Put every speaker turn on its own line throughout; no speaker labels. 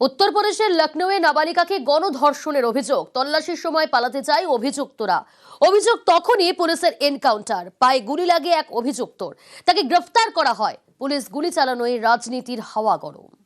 উত্তরপ্রদেশের লখনৌয়ে নাবালিকাকে গণধর্ষণের অভিযোগ। তল্লাশির সময় পালাতে চায় অভিযুক্তরা। অভিযোগ তখনই পুলিশের এনকাউন্টার। পায়ে গুলি লাগে এক অভিযুক্তর। তাকে গ্রেফতার করা হয়। পুলিশ গুলি চালানোয় রাজনীতির হাওয়া গরম।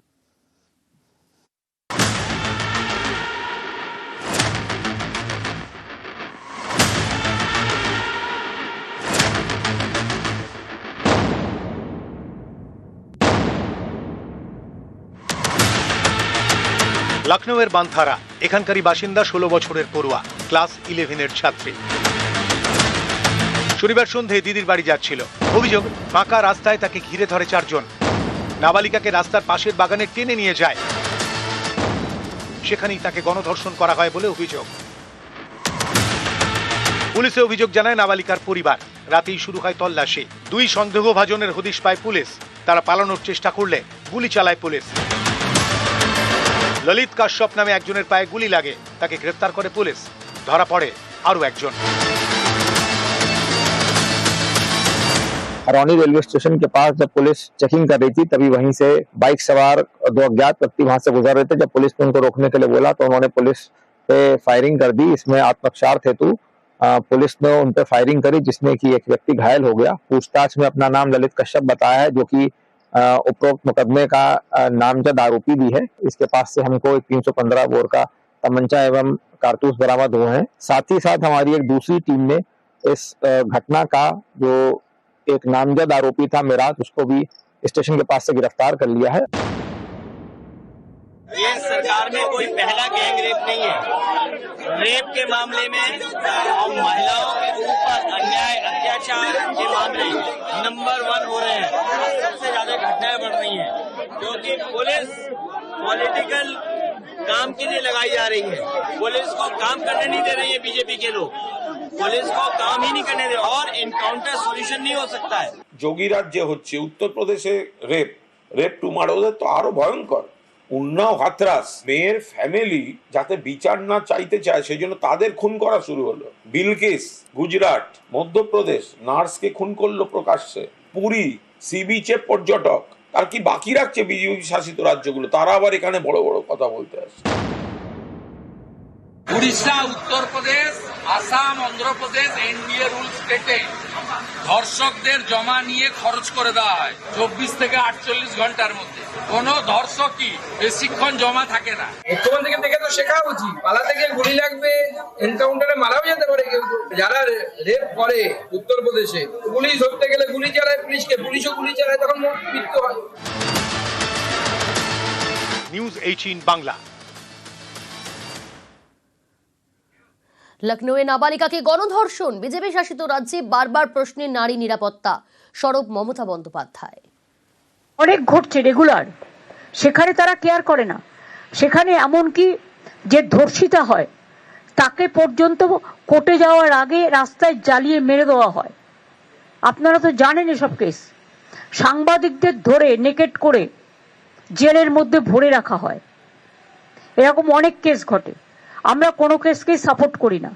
লখনৌয়ের বান্থারা, এখানকারই বাসিন্দা ষোলো বছরের পড়ুয়া, ক্লাস ইলেভেনের ছাত্রী। শনিবার সন্ধে দিদির বাড়ি যাচ্ছিল। অভিযোগ, ফাঁকা রাস্তায় তাকে ঘিরে ধরে চারজন। নাবালিকাকে রাস্তার পাশের বাগানে টেনে নিয়ে যায়। সেখানেই তাকে গণধর্ষণ করা হয় বলে অভিযোগ। পুলিশে অভিযোগ জানায় নাবালিকার পরিবার। রাতেই শুরু হয় তল্লাশি। দুই সন্দেহভাজনের হদিশ পায় পুলিশ। তারা পালানোর চেষ্টা করলে গুলি চালায় পুলিশ। ললিত কাশ্যপ নামে একজনের পায়ে গুলি লাগে তাকে গ্রেফতার করে পুলিশ ধরা পড়ে আরও একজন
हरौनी रेलवे स्टेशन के पास जब पुलिस चेकिंग कर रही थी तभी वहीं से बाइक सवार दो अज्ञात व्यक्ति वहां से गुजर रहे थे जब पुलिस ने उनको रोकने के लिए बोला तो उन्होंने पुलिस पे फायरिंग कर दी इसमें आत्मरक्षार्थ हेतु अ, पुलिस ने उन पे फायरिंग करी जिसमें कि एक व्यक्ति घायल हो गया पूछताछ में अपना नाम ललित कश्यप बताया है जो कि अ, उपरोक्त मुकदमे का नामजद आरोपी भी है। इसके पास से हमको एक तीन सौ पंद्रह बोर का तमंचा एवं कारतूस बरामद हुए हैं। साथ ही साथ हमारी एक दूसरी टीम ने इस घटना का जो एक नामजद आरोपी था मिराज, उसको भी स्टेशन के पास से गिरफ़्तार कर लिया है।
ये सरकार में कोई पहला गैंग रेप नहीं है। रेप के मामले में और महिलाओं के ऊपर अन्याय, अत्याचार के मामले नंबर हैं क्योंकि पुलिस पॉलिटिकल काम के लिए लगाई जा रही है पुलिस को काम करने नहीं दे रही है बीजेपी के लोग पुलिस को काम ही नहीं करने दे रहे और इनकाउंटर सॉल्यूशन नहीं हो सकता है
যোগী রাজ্যে হচ্ছে উত্তরপ্রদেশে রেপ রেপ টু ওদের তো আরো ভয়ঙ্কর উন্নাও হাতরাস মেয়ের ফ্যামিলি যাতে বিচার না চাইতে চায় সেই জন্য তাদের খুন করা শুরু হলো বিলকিস গুজরাট মধ্যপ্রদেশ নার্সকে খুন করলো প্রকাশ্যে পুরী সি বিচে পর্যটক আর কি বাকি রাখছে বিজেপি শাসিত রাজ্যগুলো? তারা আবার এখানে বড় বড় কথা বলতে আসছে।
উড়িষ্যা, উত্তরপ্রদেশ আসাম অন্ধ্রপ্রদেশ এনডিএ রুল স্টেটে ধর্ষকদের জমা নিয়ে খরচ করে দেওয়া হয় চব্বিশ থেকে আটচল্লিশ ঘণ্টার মধ্যে। কোনো ধর্ষকই বেশিক্ষণ জমা থাকে না।
মুখ্যমন্ত্রীকে দেখে তো শেখা উচিত। পালাতে গিয়ে গুলি লাগবে এনকাউন্টারে মারাও যেতে পারে কেউ। যারা রেপ করে উত্তরপ্রদেশে পুলিশ ধরতে গেলে গুলি চালায় পুলিশকে পুলিশও গুলি চালায় তখন মৃত্যু হয়।
নিউজ এইটিন বাংলা
লখনৌয়ে নাবালিকাকে গণধর্ষণ। বিজেপি শাসিত রাজ্যে বারবার প্রশ্নে নারী নিরাপত্তা। সরব মমতা বন্দ্যোপাধ্যায়।
অনেক ঘটছে রেগুলার। সেখানে তারা কেয়ার করে না। সেখানে এমনকি যে ধর্ষিতা হয়, তাকে পর্যন্ত কোর্টে যাওয়ার আগে রাস্তায় জ্বালিয়ে মেরে দেওয়া হয়। আপনারা তো জানেন এসব কেস। সাংবাদিকদের ধরে, নেকেট করে, জেলের মধ্যে ভরে রাখা হয়। এরকম অনেক কেস ঘটে। আমরা কোনো কেসকেই সাপোর্ট করি না।